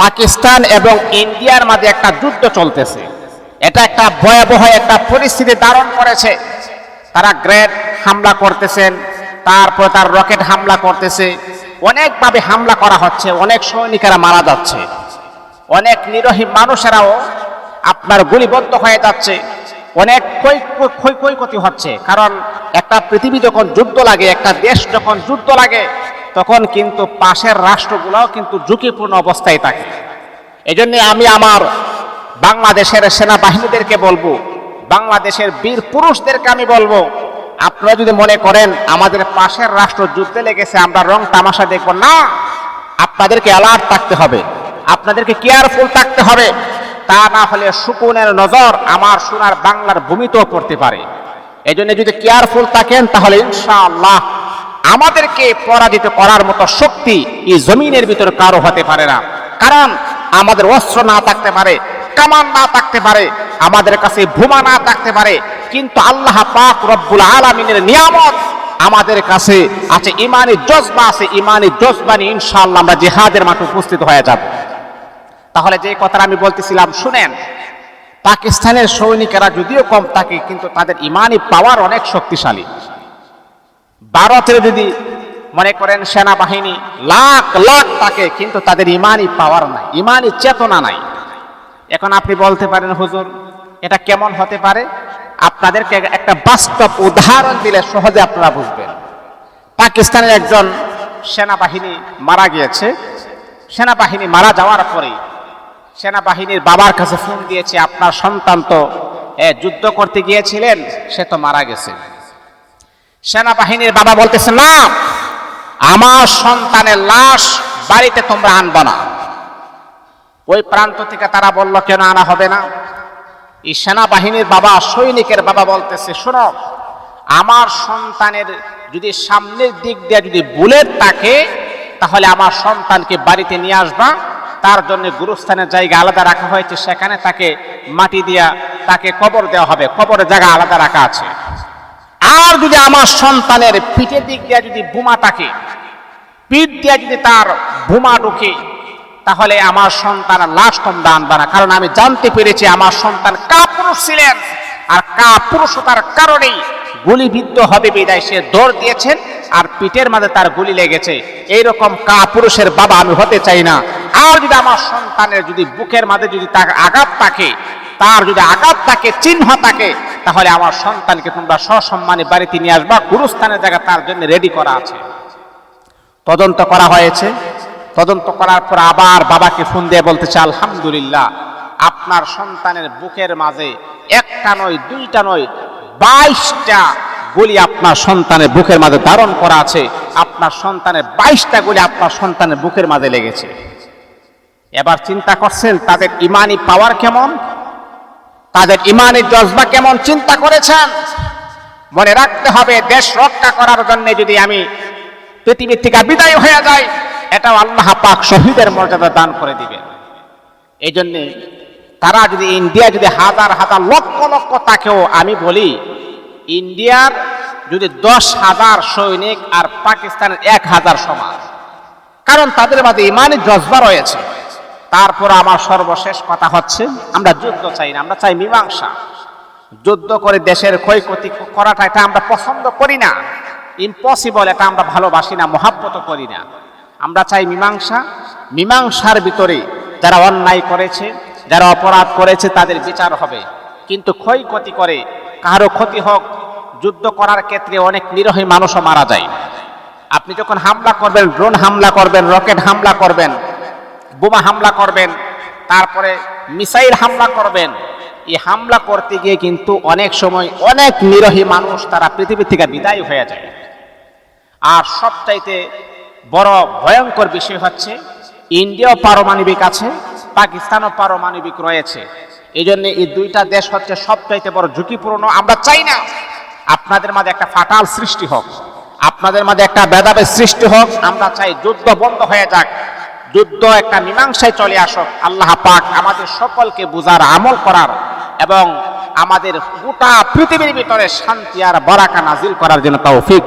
পাকিস্তান এবং ইন্ডিয়ার মাঝে একটা যুদ্ধ চলতেছে। এটা একটা ভয়াবহ একটা পরিস্থিতি ধারণ করেছে। তারা গ্রেড হামলা করতেছেন, তারপর তার রকেট হামলা করতেছে। অনেকভাবে হামলা করা হচ্ছে, অনেক সৈনিকেরা মারা যাচ্ছে। অনেক নিরহী মানুষেরাও আপনার গুলিবদ্ধ হয়ে যাচ্ছে। অনেক ক্ষয় ক্ষয় ক্ষয়ক্ষতি হচ্ছে, কারণ একটা পৃথিবী যখন যুদ্ধ লাগে, একটা দেশ যখন যুদ্ধ লাগে তখন কিন্তু পাশের রাষ্ট্রগুলোও কিন্তু ঝুঁকিপূর্ণ অবস্থায় থাকে। এই জন্য আমি আমার বাংলাদেশের সেনাবাহিনীদেরকে বলব, বাংলাদেশের বীর পুরুষদেরকে আমি বলব, আপনারা যদি মনে করেন আমাদের পাশের রাষ্ট্র যুদ্ধে লেগেছে, আমরা রং তামাশা দেখব, না, আপনাদেরকে অ্যালার্ট থাকতে হবে, আপনাদেরকে কেয়ারফুল থাকতে হবে, তা না হলে সুকুনের নজর আমার সোনার বাংলার ভূমিতেও পড়তে পারে। এই জন্য যদি কেয়ারফুল থাকেন, তাহলে ইনশাআল্লাহ আমাদেরকে পরাজিত করার মতো শক্তি এই জমিনের ভিতরে কারও হতে পারে না। কারণ আমাদের অস্ত্র না থাকতে পারে, কামান না থাকতে পারে, আমাদের কাছে ভূমা না থাকতে পারে। কিন্তু আল্লাহ পাক রব্বুল আলমিনের নিয়ামত আমাদের কাছে আছে ইমানি জজবা আছে ইমানি জজবা নিয়ে ইনশাআল্লাহ আমরা জেহাদের মাঠে উপস্থিত হয়ে যাব। তাহলে যে কথাটা আমি বলতেছিলাম, শুনেন, পাকিস্তানের সৈনিকেরা যদিও কম থাকে, কিন্তু তাদের ইমানি পাওয়ার অনেক শক্তিশালী। ভারতের যদি মনে করেন সেনাবাহিনী লাখ লাখ থাকে, কিন্তু তাদের ইমানই পাওয়ার নাই, ইমানই চেতনা নাই। এখন আপনি বলতে পারেন, হুজুর, এটা কেমন হতে পারে? আপনাদেরকে একটা বাস্তব উদাহরণ দিলে সহজে আপনারা বুঝবেন। পাকিস্তানের একজন সেনাবাহিনী মারা গিয়েছে। সেনাবাহিনী মারা যাওয়ার পরে সেনাবাহিনীর বাবার কাছে ফোন দিয়েছে, আপনার সন্তান তো যুদ্ধ করতে গিয়েছিলেন, সে তো মারা গেছে। সেনাবাহিনীর বাবা বলতেছে, না, আমার সন্তানের লাশ বাড়িতে তোমরা আনবা না। ওই প্রান্ত থেকে তারা বলল, কেন আনা হবে না? এই সেনাবাহিনীর বাবা, সৈনিকের বাবা বলতেছে, শোনো, আমার সন্তানের যদি সামনের দিক দিয়ে যদি বুলেট থাকে, তাহলে আমার সন্তানকে বাড়িতে নিয়ে আসবা। তার জন্য গুরুস্থানের জায়গা আলাদা রাখা হয়েছে, সেখানে তাকে মাটি দিয়া তাকে কবর দেওয়া হবে। কবরের জায়গা আলাদা রাখা আছে। আর যদি আমার সন্তানের পিঠের দিক দিয়ে যদি বোমা থাকে, পিঠ দিয়ে যদি তার বোমা ঢুকে, তাহলে আমার সন্তান লাশ তোমরা আনবা না কারণ আমি জানতে পেরেছি আমার সন্তান কা পুরুষ ছিলেন, আর কা পুরুষতার কারণেই গুলিবিদ্ধ হবে বিদায়। সে দৌড় দিয়েছেন আর পিঠের মাঝে তার গুলি লেগেছে। এইরকম কা পুরুষের বাবা আমি হতে চাই না। আর যদি আমার সন্তানের যদি বুকের মাঝে যদি তার আঘাত থাকে, তার যদি আঘাত থাকে, চিহ্ন থাকে তাহলে আমার সন্তানকে তোমরা সসম্মানে বাড়িতে নিয়ে আসবা, গুরুস্থানের জায়গা তার জন্য রেডি করা আছে। তদন্ত করা হয়েছে। তদন্ত করার পর আবার বাবাকে ফোন দিয়ে বলতেছে আলহামদুলিল্লাহ, আপনার সন্তানের বুকের মাঝে একটা নয়, দুইটা নয়, বাইশটা গুলি আপনার সন্তানের বুকের মাঝে ধারণ করা আছে। আপনার সন্তানের বাইশটা গুলি আপনার সন্তানের বুকের মাঝে লেগেছে। এবার চিন্তা করছেন, তাদের ইমানি পাওয়ার কেমন? তাদের ইমানের জজবা কেমন চিন্তা করেছেন? মনে রাখতে হবে, দেশ রক্ষা করার জন্য যদি আমি পৃথিবীর থেকে বিদায় হয়ে যায় এটাও আল্লাহ পাক শহীদের মর্যাদা দান করে দিবেন। এই জন্যে তারা যদি ইন্ডিয়া যদি হাজার হাজার লক্ষ লক্ষ তাকেও আমি বলি, ইন্ডিয়ার যদি দশ হাজার সৈনিক আর পাকিস্তানের এক হাজার সমান কারণ তাদের মাঝে ইমানি জজবা রয়েছে। তারপর আমার সর্বশেষ কথা হচ্ছে, আমরা যুদ্ধ চাই না, আমরা চাই মীমাংসা। যুদ্ধ করে দেশের ক্ষয়ক্ষতি করাটা এটা আমরা পছন্দ করি না। ইম্পসিবল এটা আমরা ভালোবাসি না, মহাব্বত করি না। আমরা চাই মীমাংসা। মীমাংসার ভিতরে যারা অন্যায় করেছে, যারা অপরাধ করেছে, তাদের বিচার হবে। কিন্তু ক্ষয়ক্ষতি করে, কারও ক্ষতি হোক, যুদ্ধ করার ক্ষেত্রে অনেক নিরহী মানুষও মারা যায়। আপনি যখন হামলা করবেন, ড্রোন হামলা করবেন, রকেট হামলা করবেন বোমা হামলা করবেন, তারপরে মিসাইল হামলা করবেন। এই হামলা করতে গিয়ে কিন্তু অনেক সময় অনেক নিরহী মানুষ তারা পৃথিবী থেকে বিদায় হয়ে যায়। আর সবচাইতে বড় ভয়ঙ্কর বিষয় হচ্ছে, ইন্ডিয়াও পারমাণবিক আছে, পাকিস্তানও পারমাণবিক রয়েছে। এই জন্য এই দুইটা দেশ হচ্ছে সবচাইতে বড় ঝুঁকিপূর্ণ। আমরা চাই না আপনাদের মাঝে একটা ফাটাল সৃষ্টি হোক, আপনাদের মাঝে একটা ভেদাভেদ সৃষ্টি হোক। আমরা চাই যুদ্ধ বন্ধ হয়ে যাক। যুদ্ধ একটা মীমাংসায় চলে আসুক আল্লাহ পাক আমাদের সকলকে বুঝার, আমল করার এবং আমাদের গোটা পৃথিবীর ভিতরে শান্তি আর বরাকা নাজিল করার জন্য তৌফিক